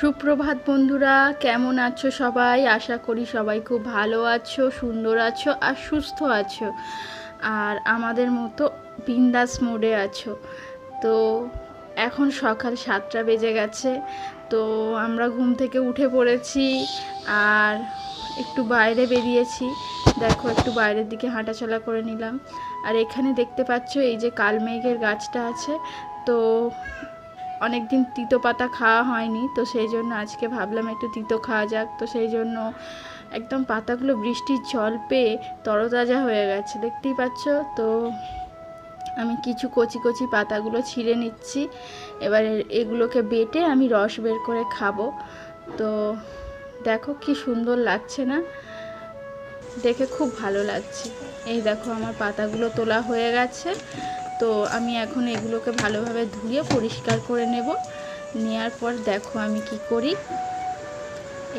সুপ্রভাত বন্ধুরা, কেমন আছো সবাই? আশা করি সবাই খুব ভালো আছো, সুন্দর আছো আর সুস্থ আছো। আর আমাদের মতো বিন্দাস মোডে আছো। তো এখন সকাল সাতটা বেজে গেছে, তো আমরা ঘুম থেকে উঠে পড়েছি আর একটু বাইরে বেরিয়েছি। দেখো, একটু বাইরের দিকে হাঁটাচলা করে নিলাম। আর এখানে দেখতে পাচ্ছ এই যে কালমেঘের গাছটা আছে, তো অনেক দিন তিতো পাতা খাওয়া হয়নি, তো সেই জন্য আজকে ভাবলাম একটু তিতো খাওয়া যাক। তো সেই জন্য একদম পাতাগুলো বৃষ্টির জল পেয়ে তরতাজা হয়ে গেছে, দেখতেই পাচ্ছ? তো আমি কিছু কচি কচি পাতাগুলো ছিঁড়ে নিচ্ছি, এবার এগুলোকে বেটে আমি রস বের করে খাব। তো দেখো কি সুন্দর লাগছে না? দেখে খুব ভালো লাগছে। এই দেখো আমার পাতাগুলো তোলা হয়ে গেছে। তো আমি এখন এগুলোকে ভালোভাবে ধুয়ে পরিষ্কার করে নেব। নেওয়ার পর দেখো আমি কি করি।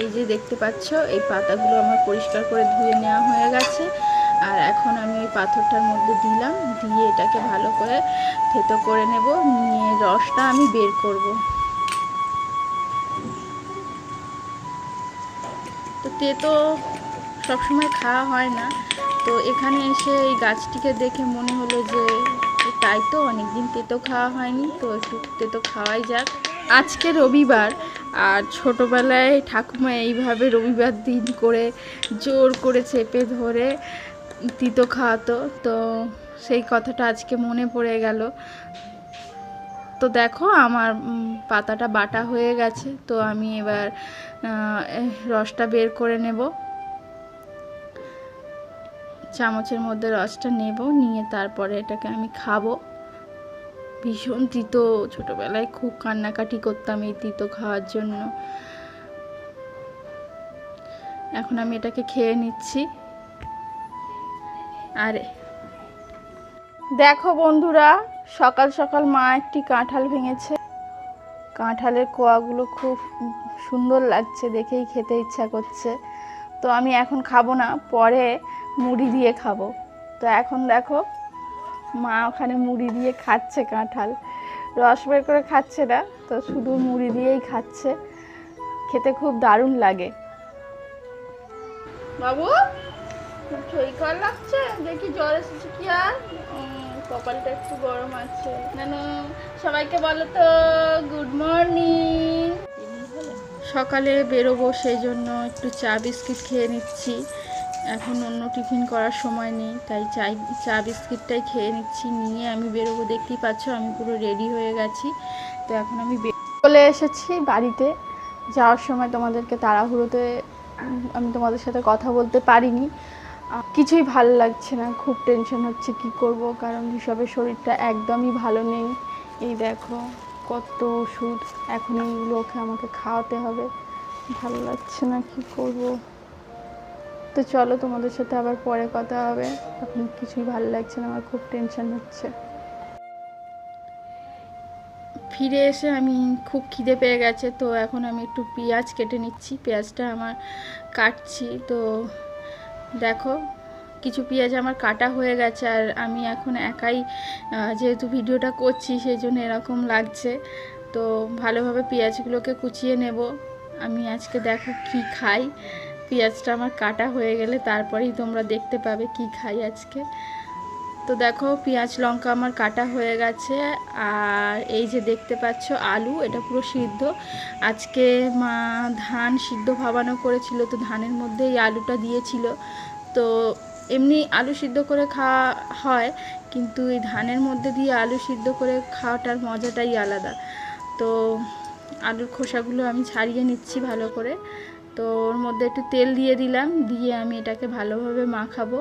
এই যে দেখতে পাচ্ছ, এই পাতাগুলো আমার পরিষ্কার করে ধুয়ে নেওয়া হয়ে গেছে। আর এখন আমি ওই পাথরটার মধ্যে দিলাম, দিয়ে এটাকে ভালো করে থেতো করে নেব। নিয়ে রসটা আমি বের করব। তো তেতো সবসময় খাওয়া হয় না। তো এখানে এসে এই গাছটিকে দেখে মনে হলো যে তাই তো অনেকদিন তেতো খাওয়া হয়নি, তো একটু তেতো খাওয়াই যাক। আজকে রবিবার, আর ছোটোবেলায় ঠাকুমা এইভাবে রবিবার দিন করে জোর করে চেপে ধরে তিতো খাওয়াতো, তো সেই কথাটা আজকে মনে পড়ে গেল। তো দেখো আমার পাতাটা বাটা হয়ে গেছে, তো আমি এবার রসটা বের করে নেব। চামচের মধ্যে রসটা নেব, নিয়ে তারপরে এটাকে আমি খাব। ভীষণ তিতো, ছোটোবেলায় খুব কান্নাকাটি করতাম এই তিতো খাওয়ার জন্য। এখন আমি এটাকে খেয়ে নিচ্ছি। আরে। দেখো বন্ধুরা, সকাল সকাল মা একটি কাঁঠাল ভেঙেছে। কাঁঠালের কোয়াগুলো খুব সুন্দর লাগছে, দেখেই খেতে ইচ্ছা করছে। তো আমি এখন খাব না, পরে মুড়ি দিয়ে খাব। তো এখন দেখো, মা ওখানে মুড়ি দিয়ে খাচ্ছে কাঁঠাল। রস বের করে খাচ্ছে না, তো শুধু মুড়ি দিয়েই খাচ্ছে। খেতে খুব দারুণ লাগে। বাবু শরীর খারাপ লাগছে? দেখি জ্বর এসেছে কি আর? কপালটা একটু গরম আছে। সবাইকে বলো তো গুড মর্নিং সকালে বেরোবো সেই জন্য একটু চা বিস্কিট খেয়ে নিচ্ছি। এখন অন্য টিফিন করার সময় নেই, তাই চাই, চা বিস্কিটটাই খেয়ে নিচ্ছি, নিয়ে আমি বেরোবো, দেখতেই পাচ্ছ আমি পুরো রেডি হয়ে গেছি। তো এখন আমি চলে এসেছি বাড়িতে, যাওয়ার সময় তোমাদেরকে তাড়াহুড়োতে, আমি তোমাদের সাথে কথা বলতে পারিনি। কিছুই ভালো লাগছে না, খুব টেনশন হচ্ছে কি করব, কারণ হিসাবে শরীরটা একদমই ভালো নেই। এই দেখো, কত ওষুধ, এখন এইগুলোকে আমাকে খাওয়াতে হবে, ভালো লাগছে না কি করব। তো চলো তোমাদের সাথে আবার পরে কথা হবে। এখন কিছুই ভালো লাগছে না, আমার খুব টেনশন হচ্ছে। ফিরে এসে আমি খুব খিদে পেয়ে গেছে, তো এখন আমি একটু পেঁয়াজ কেটে নিচ্ছি। পেঁয়াজটা আমার কাটছি, তো দেখো, কিছু পেঁয়াজ আমার কাটা হয়ে গেছে, আর আমি এখন একাই যেহেতু ভিডিওটা করছি, সেই জন্য এরকম লাগছে। তো ভালোভাবে পেঁয়াজগুলোকে কুচিয়ে নেব। আমি আজকে দেখো কি খাই। পেঁয়াজটা আমার কাটা হয়ে গেলে তারপরেই তোমরা দেখতে পাবে কি খাই আজকে। তো দেখো, পেঁয়াজ, লঙ্কা আমার কাটা হয়ে গেছে। আর এই যে দেখতে পাচ্ছ, আলু, এটা পুরো সিদ্ধ। আজকে মা ধান সিদ্ধ ভাবানো করেছিল, তো ধানের মধ্যে এই আলুটা দিয়েছিল। তো এমনি আলু সিদ্ধ করে খাওয়া হয়, কিন্তু এই ধানের মধ্যে দিয়ে আলু সিদ্ধ করে খাওয়াটার মজাটাই আলাদা। তো আলুর খোসাগুলো আমি ছাড়িয়ে নিচ্ছি ভালো করে। তো ওর মধ্যে একটু তেল দিয়ে দিলাম, দিয়ে আমি এটাকে ভালোভাবে মাখাবো।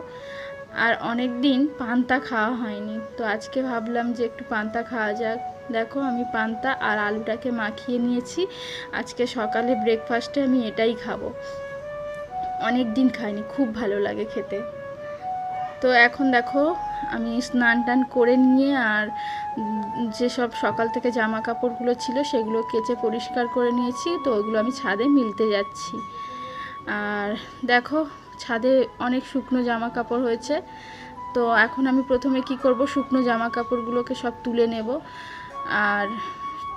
আর অনেক দিন পান্তা খাওয়া হয়নি, তো আজকে ভাবলাম যে একটু পান্তা খাওয়া যাক। দেখো আমি পান্তা আর আলুটাকে মাখিয়ে নিয়েছি, আজকে সকালে ব্রেকফাস্টে আমি এটাই খাব। অনেক দিন খাইনি, খুব ভালো লাগে খেতে। তো এখন দেখো, আমি স্নান টান করে নিয়ে আর যেসব সকাল থেকে জামা কাপড়গুলো ছিল সেগুলো কেচে পরিষ্কার করে নিয়েছি, তো ওগুলো আমি ছাদে মিলতে যাচ্ছি। আর দেখো, ছাদে অনেক শুকনো জামা কাপড় হয়েছে, তো এখন আমি প্রথমে কি করব, শুকনো জামা কাপড়গুলোকে সব তুলে নেব। আর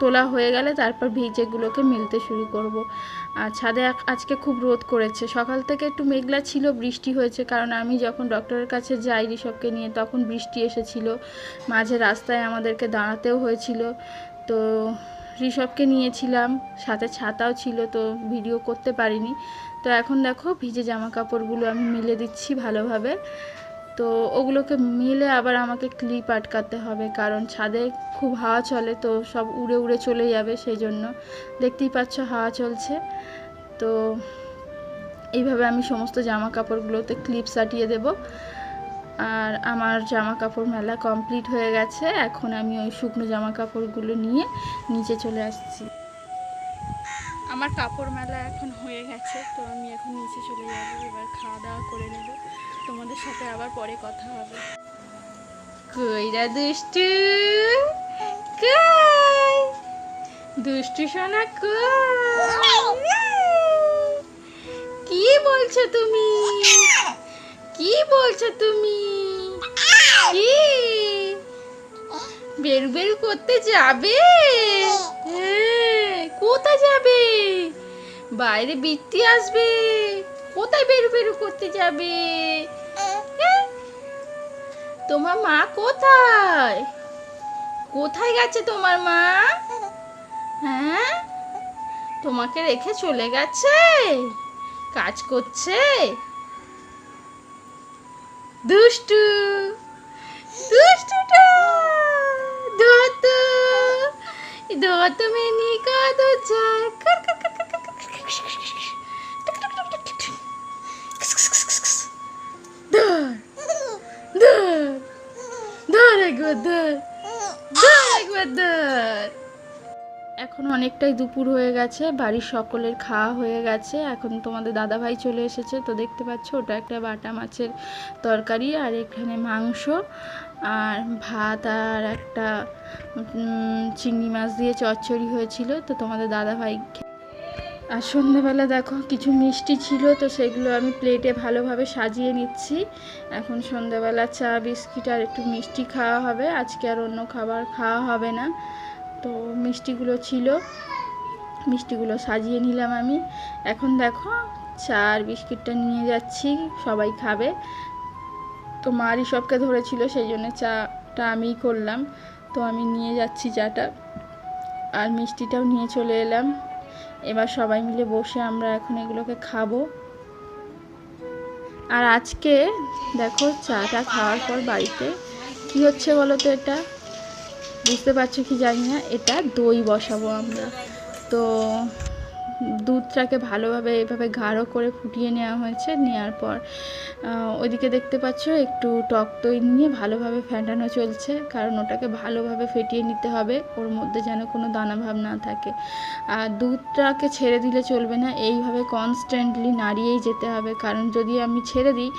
তোলা হয়ে গেলে তারপর ভিজেগুলোকে মিলতে শুরু করব। আর ছাদে আজকে খুব রোদ করেছে। সকাল থেকে একটু মেঘলা ছিল, বৃষ্টি হয়েছে, কারণ আমি যখন ডক্টরের কাছে যাই ঋষভকে নিয়ে, তখন বৃষ্টি এসেছিল। মাঝে রাস্তায় আমাদেরকে দাঁড়াতেও হয়েছিল। তো ঋষভকে নিয়েছিলাম, সাথে ছাতাও ছিল, তো ভিডিও করতে পারিনি। তো এখন দেখো, ভিজে জামা কাপড়গুলো আমি মিলে দিচ্ছি ভালোভাবে। তো ওগুলোকে মিলে আবার আমাকে ক্লিপ আটকাতে হবে, কারণ ছাদে খুব হাওয়া চলে তো সব উড়ে উড়ে চলে যাবে সেই জন্য দেখতেই পাচ্ছ হাওয়া চলছে। তো এইভাবে আমি সমস্ত জামা কাপড়গুলোতে ক্লিপ সাটিয়ে দেব। আর আমার জামা কাপড় মেলা কমপ্লিট হয়ে গেছে। এখন আমি ওই শুকনো জামা কাপড়গুলো নিয়ে নিচে চলে আসছি। আমার কাপড় মেলা এখন হয়ে গেছে, তো আমি এখন নিচে চলে যাব, এবার খাওয়া দাওয়া করে নেব। তোমাদের সাথে আবার পরে কথা হবে। কইরা দুষ্টু দুষ্টু সোনা কি বলছো তুমি? কি বলছো তুমি? কি? বেরু বেরু করতে যাবে? কোথায় যাবে? বাইরে বৃত্তি আসবে। কোথায় বেরু বেরু করতে যাবে? হ্যাঁ? তোমার মা কোথায়? কোথায় গেছে তোমার মা? হ্যাঁ? তোমাকে রেখে চলে গেছে? কাজ করছে? দুষ্টু, দুষ্টুটা মেনি কর ধর ধর ধর একবার ধর ধর একবার ধর এখন অনেকটাই দুপুর হয়ে গেছে বাড়ির সকলের খাওয়া হয়ে গেছে এখন তোমাদের দাদাভাই চলে এসেছে তো দেখতে পাচ্ছ ওটা একটা বাটা মাছের তরকারি আর এখানে মাংস আর ভাত আর একটা চিংড়ি মাছ দিয়ে চচ্চড়ি হয়েছিল, তো তোমাদের দাদাভাই খে- আর সন্ধ্যেবেলা দেখো কিছু মিষ্টি ছিল, তো সেগুলো আমি প্লেটে ভালোভাবে সাজিয়ে নিচ্ছি। এখন সন্ধ্যেবেলা চা, বিস্কিট আর একটু মিষ্টি খাওয়া হবে। আজকে আর অন্য খাবার খাওয়া হবে না। তো মিষ্টিগুলো ছিল, মিষ্টিগুলো সাজিয়ে নিলাম আমি। এখন দেখো চা আর বিস্কিটটা নিয়ে যাচ্ছি, সবাই খাবে। তো মারই সবকে ধরেছিল, সেই জন্য চাটা আমিই করলাম। তো আমি নিয়ে যাচ্ছি চাটা। আর মিষ্টিটাও নিয়ে চলে এলাম। এবার সবাই মিলে বসে আমরা এখন এগুলোকে খাব। আর আজকে দেখো চাটা খাওয়ার পর বাড়িতে কি হচ্ছে বলো তো এটা? বুঝতে পারছ কি জানি না। এটা দই বসাবো আমরা। তো দুধটাকে ভালোভাবে এভাবে গাঢ় করে ফুটিয়ে নেওয়া হয়েছে। নেওয়ার পর ওইদিকে দেখতে পাচ্ছ একটু টক দই নিয়ে ভালোভাবে ফ্যাটানো চলছে, কারণ ওটাকে ভালোভাবে ফেটিয়ে নিতে হবে, ওর মধ্যে যেন কোনো দানা ভাব না থাকে। আর দুধটাকে ছেড়ে দিলে চলবে না, এইভাবে কনস্ট্যান্টলি নাড়িয়েই যেতে হবে, কারণ যদি আমি ছেড়ে দিই,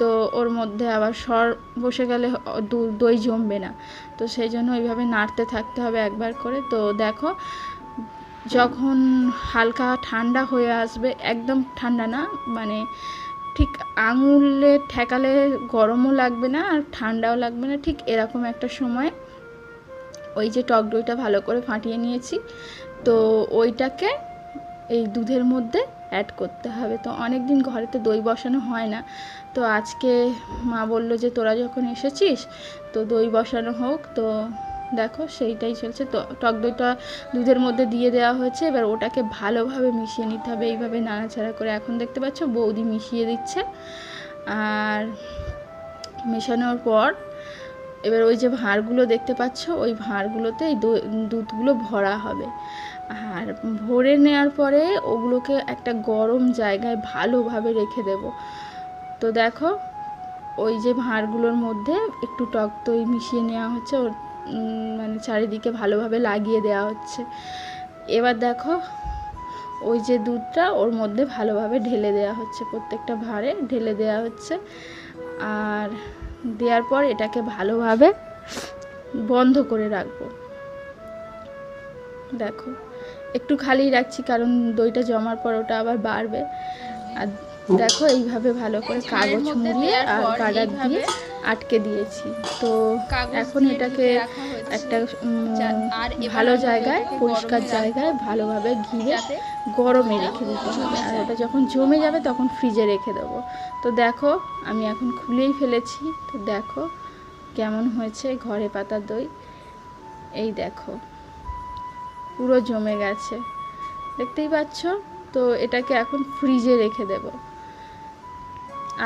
তো ওর মধ্যে আবার সর বসে গেলে দই জমবে না। তো সেই জন্য ওইভাবে নাড়তে থাকতে হবে একবার করে। তো দেখো যখন হালকা ঠান্ডা হয়ে আসবে, একদম ঠান্ডা না মানে ঠিক আঙুলে ঠেকালে গরমও লাগবে না আর ঠান্ডাও লাগবে না, ঠিক এরকম একটা সময় ওই যে টক দইটা ভালো করে ফাটিয়ে নিয়েছি। তো ওইটাকে এই দুধের মধ্যে অ্যাড করতে হবে। তো অনেক দিন ঘরেতে দই বসানো হয় না। তো আজকে মা বলল যে, তোরা যখন এসেছিস, তো দই বসানো হোক। তো দেখো সেইটাই চলছে। তো টক দইটা দুধের মধ্যে দিয়ে দেওয়া হয়েছে। এবার ওটাকে ভালোভাবে মিশিয়ে নিতে হবে। এইভাবে নাড়াচাড়া করে এখন দেখতে পাচ্ছ বৌদি মিশিয়ে দিচ্ছে। আর মেশানোর পর এবার ওই যে ভাঁড়গুলো দেখতে পাচ্ছ, ওই ভাঁড়গুলোতে এই দুধগুলো ভরা হবে। আর ভরে নেওয়ার পরে ওগুলোকে একটা গরম জায়গায় ভালোভাবে রেখে দেব। তো দেখো, ওই যে ভাঁড়গুলোর মধ্যে একটু টক দই মিশিয়ে নেওয়া হচ্ছে। ওর মানে চারিদিকে ভালোভাবে লাগিয়ে দেওয়া হচ্ছে। এবার দেখো ওই যে দুধটা ওর মধ্যে ভালোভাবে ঢেলে দেওয়া হচ্ছে প্রত্যেকটা ভাঁড়ে ঢেলে দেওয়া হচ্ছে। আর দেওয়ার পর এটাকে ভালোভাবে বন্ধ করে রাখব। দেখো একটু খালি রাখছি কারণ দইটা জমার পর ওটা আবার বাড়বে। আর দেখো এইভাবে ভালো করে কাগজ মুড়িয়ে আর গার্ডার দিয়ে আটকে দিয়েছি। তো এখন এটাকে একটা ভালো জায়গায় পরিষ্কার জায়গায় ভালোভাবে ঘিরে গরমে রেখে দিতে হবে। আর ওটা যখন জমে যাবে তখন ফ্রিজে রেখে দেবো। তো দেখো আমি এখন খুলেই ফেলেছি। তো দেখো কেমন হয়েছে ঘরে পাতা দই। এই দেখো পুরো জমে গেছে। দেখতেই পাচ্ছ? তো এটাকে এখন ফ্রিজে রেখে দেব।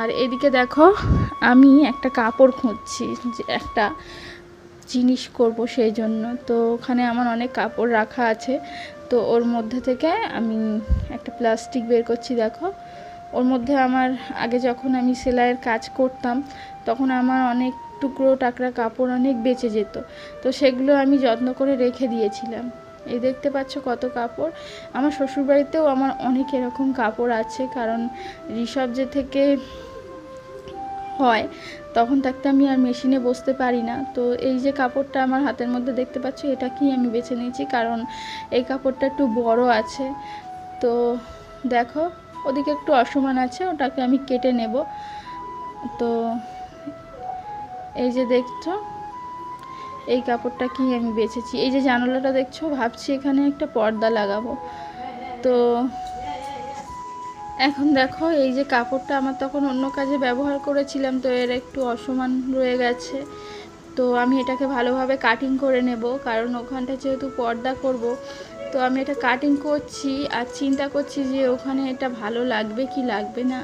আর এদিকে দেখো আমি একটা কাপড় খুঁজছি, যে একটা জিনিস করব সেই জন্য। তো ওখানে আমার অনেক কাপড় রাখা আছে। তো ওর মধ্যে থেকে আমি একটা প্লাস্টিক বের করছি, দেখো। ওর মধ্যে আমার, আগে যখন আমি সেলাইয়ের কাজ করতাম, তখন আমার অনেক টুকরো টাকরা কাপড় অনেক বেঁচে যেত। তো সেগুলো আমি যত্ন করে রেখে দিয়েছিলাম। এই দেখতে পাচ্ছ কত কাপড়। আমার শ্বশুরবাড়িতেও আমার অনেক এরকম কাপড় আছে, কারণ ঋষভ যে থেকে হয়, তখন থাকতে আমি আর মেশিনে বসতে পারি না। তো এই যে কাপড়টা আমার হাতের মধ্যে দেখতে পাচ্ছ, এটা কি আমি বেছে নিয়েছি? কারণ এই কাপড়টা একটু বড় আছে। তো দেখো, ওদিকে একটু অসমান আছে, ওটাকে আমি কেটে নেব। তো এই যে দেখছ, এই কাপড়টা কি আমি বেছেছি? এই যে জানালাটা দেখছ, ভাবছি এখানে একটা পর্দা লাগাবো। তো এখন দেখো, এই যে কাপড়টা আমার তখন অন্য কাজে ব্যবহার করেছিলাম, তো এর একটু অসমান রয়ে গেছে। তো আমি এটাকে ভালোভাবে কাটিং করে নেব, কারণ ওখানটা যেহেতু পর্দা করব, তো আমি এটা কাটিং করছি আর চিন্তা করছি যে ওখানে এটা ভালো লাগবে কি লাগবে না।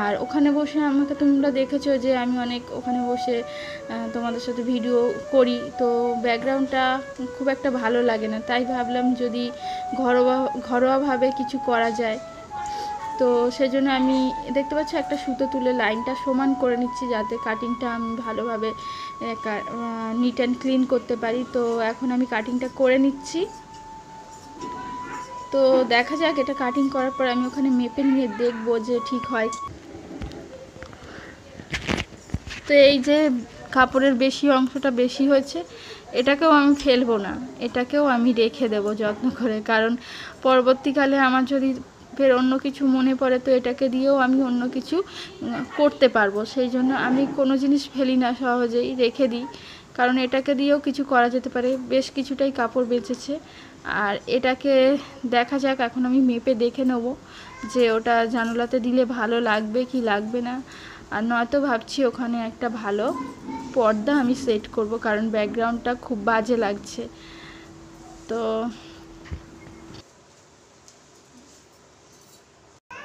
আর ওখানে বসে আমাকে তোমরা দেখেছ যে আমি অনেক ওখানে বসে তোমাদের সাথে ভিডিও করি, তো ব্যাকগ্রাউন্ডটা খুব একটা ভালো লাগে না। তাই ভাবলাম যদি ঘরোয়া, ঘরোয়াভাবে কিছু করা যায়। তো সেই জন্য আমি, দেখতে পাচ্ছি একটা সুতো তুলে লাইনটা সমান করে নিচ্ছি যাতে কাটিংটা আমি ভালোভাবে নিট অ্যান্ড ক্লিন করতে পারি। তো এখন আমি কাটিংটা করে নিচ্ছি। তো দেখা যাক, এটা কাটিং করার পর আমি ওখানে মেপে নিয়ে দেখব যে ঠিক হয় তো এই যে কাপড়ের বেশি অংশটা বেশি হয়েছে, এটাকেও আমি ফেলব না। এটাকেও আমি রেখে দেবো যত্ন করে। কারণ পরবর্তীকালে আমার যদি ফের অন্য কিছু মনে পড়ে তো এটাকে দিয়েও আমি অন্য কিছু করতে পারব। সেই জন্য আমি কোনো জিনিস ফেলি না সহজেই, রেখে দিই। কারণ এটাকে দিয়েও কিছু করা যেতে পারে। বেশ কিছুটাই কাপড় বেঁচেছে। আর এটাকে দেখা যাক, এখন আমি মেপে দেখে নেব যে ওটা জানালাতে দিলে ভালো লাগবে কি লাগবে না। আর নয়তো ভাবছি ওখানে একটা ভালো পর্দা আমি সেট করব, কারণ ব্যাকগ্রাউন্ডটা খুব বাজে লাগছে। তো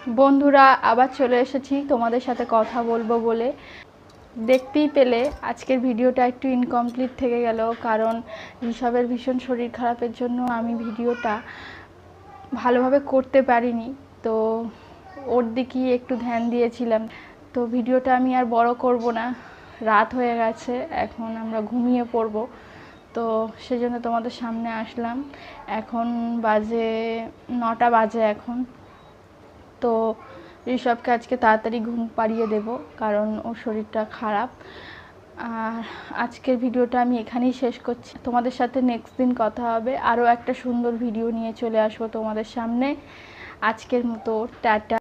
বন্ধুরা, আবার চলে এসেছি তোমাদের সাথে কথা বলব বলে। দেখতেই পেলে আজকের ভিডিওটা একটু ইনকমপ্লিট থেকে গেল, কারণ ঋষভের ভীষণ শরীর খারাপের জন্য আমি ভিডিওটা ভালোভাবে করতে পারিনি। তো ওর দিকেই একটু ধ্যান দিয়েছিলাম। তো ভিডিওটা আমি আর বড় করব না, রাত হয়ে গেছে, এখন আমরা ঘুমিয়ে পড়ব। তো সেজন্য তোমাদের সামনে আসলাম। এখন বাজে নটা বাজে এখন। তো ঋষভকে আজকে তাড়াতাড়ি ঘুম পাড়িয়ে দেব, কারণ ওর শরীরটা খারাপ। আর আজকের ভিডিওটা আমি এখানেই শেষ করছি। তোমাদের সাথে নেক্সট দিন কথা হবে। আরও একটা সুন্দর ভিডিও নিয়ে চলে আসব তোমাদের সামনে। আজকের মতো, টাটা।